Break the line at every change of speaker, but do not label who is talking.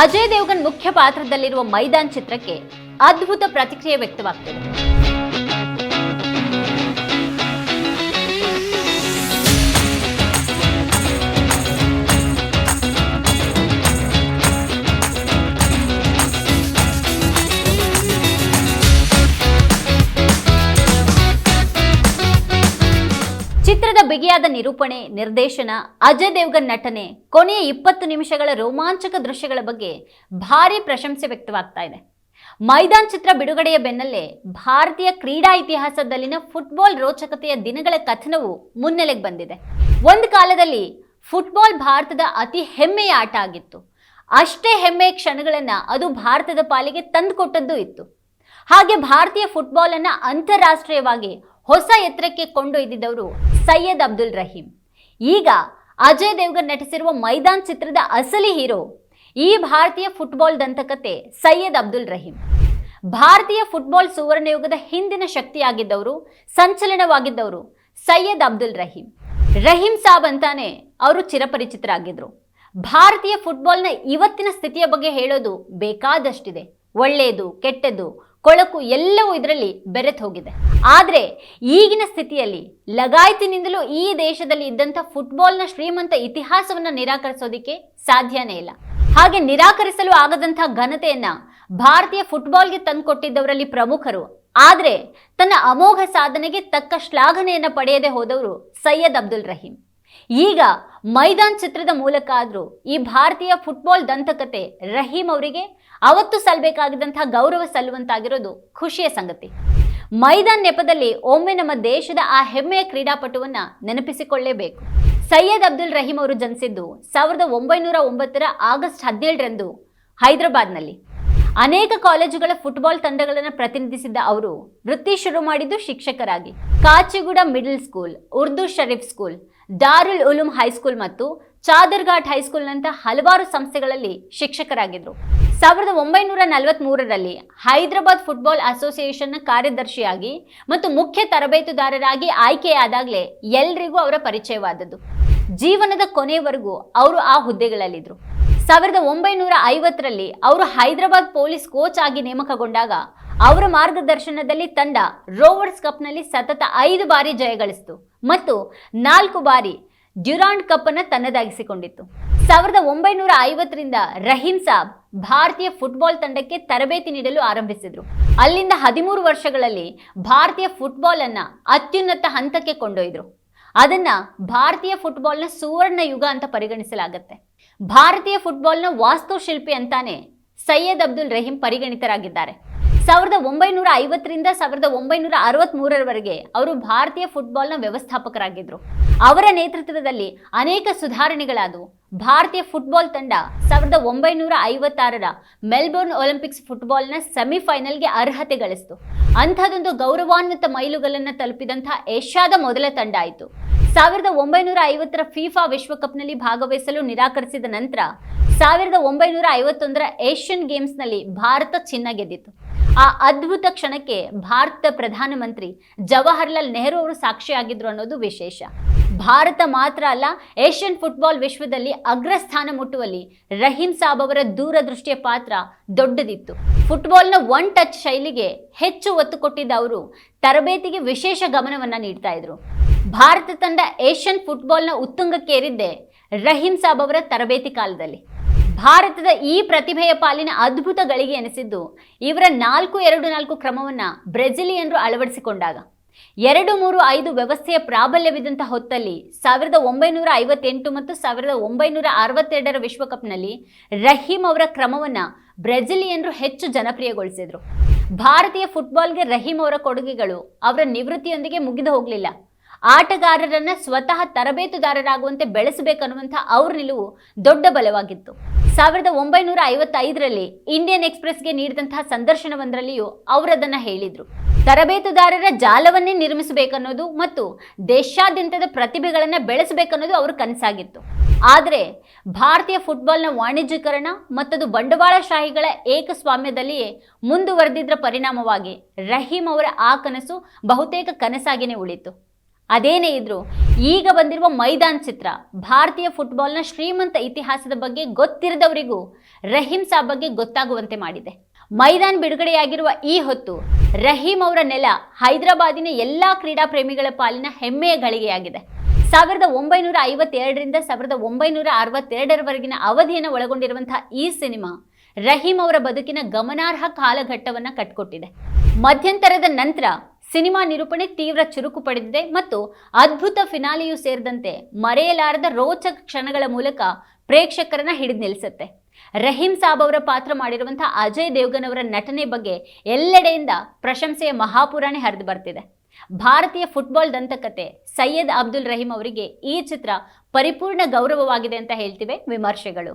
ಅಜಯ್ ದೇವ್ಗನ್ ಮುಖ್ಯ ಪಾತ್ರದಲ್ಲಿರುವ ಮೈದಾನ್ ಚಿತ್ರಕ್ಕೆ ಅದ್ಭುತ ಪ್ರತಿಕ್ರಿಯೆ ವ್ಯಕ್ತವಾಗ್ತಿದೆ. ಚಿತ್ರದ ಬಿಗಿಯಾದ ನಿರೂಪಣೆ, ನಿರ್ದೇಶನ, ಅಜಯ್ ದೇವ್ಗನ್ ನಟನೆ, ಕೊನೆಯ ಇಪ್ಪತ್ತು ನಿಮಿಷಗಳ ರೋಮಾಂಚಕ ದೃಶ್ಯಗಳ ಬಗ್ಗೆ ಭಾರಿ ಪ್ರಶಂಸೆ ವ್ಯಕ್ತವಾಗ್ತಾ ಇದೆ. ಮೈದಾನ್ ಚಿತ್ರ ಬಿಡುಗಡೆಯ ಬೆನ್ನಲ್ಲೇ ಭಾರತೀಯ ಕ್ರೀಡಾ ಇತಿಹಾಸದಲ್ಲಿನ ಫುಟ್ಬಾಲ್ ರೋಚಕತೆಯ ದಿನಗಳ ಕಥನವು ಮುನ್ನೆಲೆಗೆ ಬಂದಿದೆ. ಒಂದು ಕಾಲದಲ್ಲಿ ಫುಟ್ಬಾಲ್ ಭಾರತದ ಅತಿ ಹೆಮ್ಮೆಯ ಆಟ ಆಗಿತ್ತು. ಅಷ್ಟೇ ಹೆಮ್ಮೆಯ ಕ್ಷಣಗಳನ್ನು ಅದು ಭಾರತದ ಪಾಲಿಗೆ ತಂದುಕೊಟ್ಟದ್ದು ಇತ್ತು. ಹಾಗೆ ಭಾರತೀಯ ಫುಟ್ಬಾಲ್ ಅನ್ನ ಅಂತಾರಾಷ್ಟ್ರೀಯವಾಗಿ ಹೊಸ ಎತ್ತರಕ್ಕೆ ಕೊಂಡೊಯ್ದಿದ್ದವರು ಸೈಯದ್ ಅಬ್ದುಲ್ ರಹೀಂ. ಈಗ ಅಜಯ್ ದೇವ್ಗರ್ ನಟಿಸಿರುವ ಮೈದಾನ್ ಚಿತ್ರದ ಅಸಲಿ ಹೀರೋ ಈ ಭಾರತೀಯ ಫುಟ್ಬಾಲ್ ದಂತಕತೆ ಸೈಯದ್ ಅಬ್ದುಲ್ ರಹೀಂ. ಭಾರತೀಯ ಫುಟ್ಬಾಲ್ ಸುವರ್ಣ ಯುಗದ ಹಿಂದಿನ ಶಕ್ತಿಯಾಗಿದ್ದವರು, ಸಂಚಲನವಾಗಿದ್ದವರು ಸೈಯದ್ ಅಬ್ದುಲ್ ರಹೀಂ. ರಹೀಂ ಸಾಬ್ ಅಂತಾನೆ ಅವರು ಚಿರಪರಿಚಿತರಾಗಿದ್ದರು ಭಾರತೀಯ ಫುಟ್ಬಾಲ್ನ ಇವತ್ತಿನ ಸ್ಥಿತಿಯ ಬಗ್ಗೆ ಹೇಳೋದು ಬೇಕಾದಷ್ಟಿದೆ. ಒಳ್ಳೆಯದು ಕೆಟ್ಟದ್ದು ಕೊಳಕು ಎಲ್ಲವೂ ಇದರಲ್ಲಿ ಬೆರೆತು ಹೋಗಿದೆ. ಆದರೆ ಈಗಿನ ಸ್ಥಿತಿಯಲ್ಲಿ ಲಗಾಯತಿನಿಂದಲೂ ಈ ದೇಶದಲ್ಲಿ ಇದ್ದಂಥ ಫುಟ್ಬಾಲ್ನ ಶ್ರೀಮಂತ ಇತಿಹಾಸವನ್ನು ನಿರಾಕರಿಸೋದಿಕ್ಕೆ ಸಾಧ್ಯನೇ ಇಲ್ಲ. ಹಾಗೆ ನಿರಾಕರಿಸಲು ಆಗದಂಥ ಘನತೆಯನ್ನ ಭಾರತೀಯ ಫುಟ್ಬಾಲ್ಗೆ ತಂದುಕೊಟ್ಟಿದ್ದವರಲ್ಲಿ ಪ್ರಮುಖರು. ಆದರೆ ತನ್ನ ಅಮೋಘ ಸಾಧನೆಗೆ ತಕ್ಕ ಶ್ಲಾಘನೆಯನ್ನು ಪಡೆಯದೆ ಹೋದವರು ಸೈಯದ್ ಅಬ್ದುಲ್ ರಹೀಂ. ಈಗ ಮೈದಾನ್ ಚಿತ್ರದ ಮೂಲಕ ಆದರೂ ಈ ಭಾರತೀಯ ಫುಟ್ಬಾಲ್ ದಂತಕತೆ ರಹೀಂ ಅವರಿಗೆ ಅವತ್ತು ಸಲ್ಲಬೇಕಾಗಿದ್ದಂತಹ ಗೌರವ ಸಲ್ಲುವಂತಾಗಿರೋದು ಖುಷಿಯ ಸಂಗತಿ. ಮೈದಾನ್ ನೆಪದಲ್ಲಿ ಒಮ್ಮೆ ನಮ್ಮ ದೇಶದ ಆ ಹೆಮ್ಮೆಯ ಕ್ರೀಡಾಪಟುವನ್ನ ನೆನಪಿಸಿಕೊಳ್ಳೇಬೇಕು. ಸೈಯದ್ ಅಬ್ದುಲ್ ರಹೀಂ ಅವರು ಜನಿಸಿದ್ದು ಸಾವಿರದ ಒಂಬೈನೂರ ಒಂಬತ್ತರ ಆಗಸ್ಟ್ ಹದಿನೇಳರಂದು ಹೈದರಾಬಾದ್ನಲ್ಲಿ. ಅನೇಕ ಕಾಲೇಜುಗಳ ಫುಟ್ಬಾಲ್ ತಂಡಗಳನ್ನು ಪ್ರತಿನಿಧಿಸಿದ್ದ ಅವರು, ವೃತ್ತಿ ಶುರು ಮಾಡಿದ್ದು ಶಿಕ್ಷಕರಾಗಿ. Kachiguda middle school, Urdu Sharif school, Darul Uloom high school ಮತ್ತು ಚಾದರ್ಘಾಟ್ ಹೈಸ್ಕೂಲ್ನಂತಹ ಹಲವಾರು ಸಂಸ್ಥೆಗಳಲ್ಲಿ ಶಿಕ್ಷಕರಾಗಿದ್ದರು ಸಾವಿರದ ಒಂಬೈನೂರ ನಲವತ್ತ್ಮೂರರಲ್ಲಿ ಹೈದರಾಬಾದ್ ಫುಟ್ಬಾಲ್ ಅಸೋಸಿಯೇಷನ್ನ ಕಾರ್ಯದರ್ಶಿಯಾಗಿ ಮತ್ತು ಮುಖ್ಯ ತರಬೇತುದಾರರಾಗಿ ಆಯ್ಕೆಯಾದಾಗಲೇ ಎಲ್ರಿಗೂ ಅವರ ಪರಿಚಯವಾದದ್ದು. ಜೀವನದ ಕೊನೆಯವರೆಗೂ ಅವರು ಆ ಹುದ್ದೆಗಳಲ್ಲಿದ್ದರು ಸಾವಿರದ ಒಂಬೈನೂರ ಐವತ್ತರಲ್ಲಿ ಅವರು ಹೈದರಾಬಾದ್ ಪೊಲೀಸ್ ಕೋಚ್ ಆಗಿ ನೇಮಕಗೊಂಡಾಗ ಅವರ ಮಾರ್ಗದರ್ಶನದಲ್ಲಿ ತಂಡ ರೋವರ್ಸ್ ಕಪ್ನಲ್ಲಿ ಸತತ ಐದು ಬಾರಿ ಜಯಗಳಿಸಿತು ಮತ್ತು ನಾಲ್ಕು ಬಾರಿ ಡ್ಯುರಾಂಡ್ ಕಪ್ ಅನ್ನು ತನ್ನದಾಗಿಸಿಕೊಂಡಿತ್ತು. ಸಾವಿರದ ಒಂಬೈನೂರ ಐವತ್ತರಿಂದ ರಹೀಂ ಸಾಬ್ ಭಾರತೀಯ ಫುಟ್ಬಾಲ್ ತಂಡಕ್ಕೆ ತರಬೇತಿ ನೀಡಲು ಆರಂಭಿಸಿದ್ರು. ಅಲ್ಲಿಂದ ಹದಿಮೂರು ವರ್ಷಗಳಲ್ಲಿ ಭಾರತೀಯ ಫುಟ್ಬಾಲ್ ಅನ್ನ ಅತ್ಯುನ್ನತ ಹಂತಕ್ಕೆ ಕೊಂಡೊಯ್ದ್ರು. ಅದನ್ನ ಭಾರತೀಯ ಫುಟ್ಬಾಲ್ನ ಸುವರ್ಣ ಯುಗ ಅಂತ ಪರಿಗಣಿಸಲಾಗುತ್ತೆ. ಭಾರತೀಯ ಫುಟ್ಬಾಲ್ನ ವಾಸ್ತುಶಿಲ್ಪಿ ಅಂತಾನೆ ಸೈಯದ್ ಅಬ್ದುಲ್ ರಹೀಂ ಪರಿಗಣಿತರಾಗಿದ್ದಾರೆ. ಸಾವಿರದ ಒಂಬೈನೂರ ಐವತ್ತರಿಂದ ಸಾವಿರದ ಒಂಬೈನೂರ ಅರವತ್ತ್ಮೂರರವರೆಗೆ ಅವರು ಭಾರತೀಯ ಫುಟ್ಬಾಲ್ನ ವ್ಯವಸ್ಥಾಪಕರಾಗಿದ್ದರು ಅವರ ನೇತೃತ್ವದಲ್ಲಿ ಅನೇಕ ಸುಧಾರಣೆಗಳಾದವು. ಭಾರತೀಯ ಫುಟ್ಬಾಲ್ ತಂಡ ಸಾವಿರದ ಒಂಬೈನೂರ ಐವತ್ತಾರರ ಮೆಲ್ಬೋರ್ನ್ ಒಲಿಂಪಿಕ್ಸ್ ಫುಟ್ಬಾಲ್ನ ಸೆಮಿಫೈನಲ್ಗೆ ಅರ್ಹತೆ ಗಳಿಸಿತು. ಅಂಥದೊಂದು ಗೌರವಾನ್ವಿತ ಮೈಲುಗಲ್ಲನ್ನು ತಲುಪಿದಂಥ ಏಷ್ಯಾದ ಮೊದಲ ತಂಡ ಆಯಿತು. ಸಾವಿರದ ಒಂಬೈನೂರ ಐವತ್ತರ ಫಿಫಾ ವಿಶ್ವಕಪ್ನಲ್ಲಿ ಭಾಗವಹಿಸಲು ನಿರಾಕರಿಸಿದ ನಂತರ ಸಾವಿರದ ಒಂಬೈನೂರ ಐವತ್ತೊಂದರ ಏಷ್ಯನ್ ಗೇಮ್ಸ್ನಲ್ಲಿ ಭಾರತ ಚಿನ್ನ ಗೆದ್ದಿತು. ಆ ಅದ್ಭುತ ಕ್ಷಣಕ್ಕೆ ಭಾರತದ ಪ್ರಧಾನಮಂತ್ರಿ ಜವಾಹರ್ಲಾಲ್ ನೆಹರು ಅವರು ಸಾಕ್ಷಿಯಾಗಿದ್ರು ಅನ್ನೋದು ವಿಶೇಷ. ಭಾರತ ಮಾತ್ರ ಅಲ್ಲ, ಏಷ್ಯನ್ ಫುಟ್ಬಾಲ್ ವಿಶ್ವದಲ್ಲಿ ಅಗ್ರಸ್ಥಾನ ಮುಟ್ಟುವಲ್ಲಿ ರಹೀಂ ಸಾಬ್ ಅವರ ದೂರದೃಷ್ಟಿಯ ಪಾತ್ರ ದೊಡ್ಡದಿತ್ತು. ಫುಟ್ಬಾಲ್ನ ಒನ್ ಟಚ್ ಶೈಲಿಗೆ ಹೆಚ್ಚು ಒತ್ತು ಕೊಟ್ಟಿದ್ದ ಅವರು ತರಬೇತಿಗೆ ವಿಶೇಷ ಗಮನವನ್ನು ನೀಡ್ತಾ ಇದ್ರು. ಭಾರತ ತಂಡ ಏಷ್ಯನ್ ಫುಟ್ಬಾಲ್ನ ಉತ್ತುಂಗಕ್ಕೇರಿದ್ದೆ. ರಹೀಂ ಸಾಬ್ ಅವರ ತರಬೇತಿ ಕಾಲದಲ್ಲಿ. ಭಾರತದ ಈ ಪ್ರತಿಭೆಯ ಪಾಲಿನ ಅದ್ಭುತ ಗಳಿಗೆ ಎನಿಸಿದ್ದು, ಇವರ ನಾಲ್ಕು ಎರಡು ನಾಲ್ಕು ಕ್ರಮವನ್ನ ಬ್ರೆಜಿಲಿಯನ್ರು ಅಳವಡಿಸಿಕೊಂಡಾಗ. ಎರಡು ಮೂರು ಐದು ವ್ಯವಸ್ಥೆಯ ಪ್ರಾಬಲ್ಯವಿದ್ದಂಥ ಹೊತ್ತಲ್ಲಿ ಸಾವಿರದ ಒಂಬೈನೂರ ಐವತ್ತೆಂಟು ಮತ್ತು ಸಾವಿರದ ಒಂಬೈನೂರ ಅರವತ್ತೆರಡರ ವಿಶ್ವಕಪ್ನಲ್ಲಿ ರಹೀಂ ಅವರ ಕ್ರಮವನ್ನು ಬ್ರೆಜಿಲಿಯನ್ರು ಹೆಚ್ಚು ಜನಪ್ರಿಯಗೊಳಿಸಿದರು. ಭಾರತೀಯ ಫುಟ್ಬಾಲ್ಗೆ ರಹೀಂ ಅವರ ಕೊಡುಗೆಗಳು ಅವರ ನಿವೃತ್ತಿಯೊಂದಿಗೆ ಮುಗಿದು ಹೋಗಲಿಲ್ಲ. ಆಟಗಾರರನ್ನ ಸ್ವತಃ ತರಬೇತುದಾರರಾಗುವಂತೆ ಬೆಳೆಸಬೇಕನ್ನುವಂಥ ಅವ್ರ ನಿಲುವು ದೊಡ್ಡ ಬಲವಾಗಿತ್ತು. ಸಾವಿರದ ಒಂಬೈನೂರ ಐವತ್ತೈದರಲ್ಲಿ ಇಂಡಿಯನ್ ಎಕ್ಸ್ಪ್ರೆಸ್ಗೆ ನೀಡಿದಂತಹ ಸಂದರ್ಶನವೊಂದರಲ್ಲಿಯೂ ಅವರದನ್ನ ಹೇಳಿದ್ರು. ತರಬೇತುದಾರರ ಜಾಲವನ್ನೇ ನಿರ್ಮಿಸಬೇಕನ್ನೋದು ಮತ್ತು ದೇಶಾದ್ಯಂತದ ಪ್ರತಿಭೆಗಳನ್ನು ಬೆಳೆಸಬೇಕನ್ನೋದು ಅವ್ರ ಕನಸಾಗಿತ್ತು. ಆದರೆ ಭಾರತೀಯ ಫುಟ್ಬಾಲ್ನ ವಾಣಿಜ್ಯೀಕರಣ ಮತ್ತದು ಬಂಡವಾಳಶಾಹಿಗಳ ಏಕಸ್ವಾಮ್ಯದಲ್ಲಿಯೇ ಮುಂದುವರೆದಿದ್ದರ ಪರಿಣಾಮವಾಗಿ ರಹೀಂ ಅವರ ಆ ಕನಸು ಬಹುತೇಕ ಕನಸಾಗಿಯೇ ಉಳಿತು. ಅದೇನೇ ಇದ್ರು ಈಗ ಬಂದಿರುವ ಮೈದಾನ್ ಚಿತ್ರ, ಭಾರತೀಯ ಫುಟ್ಬಾಲ್ನ ಶ್ರೀಮಂತ ಇತಿಹಾಸದ ಬಗ್ಗೆ ಗೊತ್ತಿರದವರಿಗೂ ರಹೀಂ ಸಾಬ್ ಬಗ್ಗೆ ಗೊತ್ತಾಗುವಂತೆ ಮಾಡಿದೆ. ಮೈದಾನ್ ಬಿಡುಗಡೆಯಾಗಿರುವ ಈ ಹೊತ್ತು ರಹೀಂ ಅವರ ನೆಲ ಹೈದರಾಬಾದಿನ ಎಲ್ಲಾ ಕ್ರೀಡಾ ಪ್ರೇಮಿಗಳ ಪಾಲಿನ ಹೆಮ್ಮೆಯ ಗಳಿಗೆಯಾಗಿದೆ. ಸಾವಿರದ ಒಂಬೈನೂರ ಐವತ್ತೆರಡರಿಂದ ಸಾವಿರದ ಒಂಬೈನೂರ ಅರವತ್ತೆರಡರವರೆಗಿನ ಅವಧಿಯನ್ನು ಒಳಗೊಂಡಿರುವಂತಹ ಈ ಸಿನಿಮಾ ರಹೀಂ ಅವರ ಬದುಕಿನ ಗಮನಾರ್ಹ ಕಾಲಘಟ್ಟವನ್ನು ಕಟ್ಕೊಟ್ಟಿದೆ. ಮಧ್ಯಂತರದ ನಂತರ ಸಿನಿಮಾ ನಿರೂಪಣೆ ತೀವ್ರ ಚುರುಕು ಪಡೆದಿದೆ ಮತ್ತು ಅದ್ಭುತ ಫಿನಾಲಿಯೂ ಸೇರಿದಂತೆ ಮರೆಯಲಾರದ ರೋಚಕ ಕ್ಷಣಗಳ ಮೂಲಕ ಪ್ರೇಕ್ಷಕರನ್ನ ಹಿಡಿದು ನಿಲ್ಲಿಸುತ್ತೆ. ರಹೀಂ ಸಾಬ್ ಅವರ ಪಾತ್ರ ಮಾಡಿರುವಂತಹ ಅಜಯ್ ದೇವ್ಗನ್ ಅವರ ನಟನೆ ಬಗ್ಗೆ ಎಲ್ಲೆಡೆಯಿಂದ ಪ್ರಶಂಸೆಯ ಮಹಾಪುರಾಣೆ ಹರಿದು ಬರ್ತಿದೆ. ಭಾರತೀಯ ಫುಟ್ಬಾಲ್ ದಂತಕತೆ ಸೈಯದ್ ಅಬ್ದುಲ್ ರಹೀಂ ಅವರಿಗೆ ಈ ಚಿತ್ರ ಪರಿಪೂರ್ಣ ಗೌರವವಾಗಿದೆ ಅಂತ ಹೇಳ್ತಿವೆ ವಿಮರ್ಶೆಗಳು.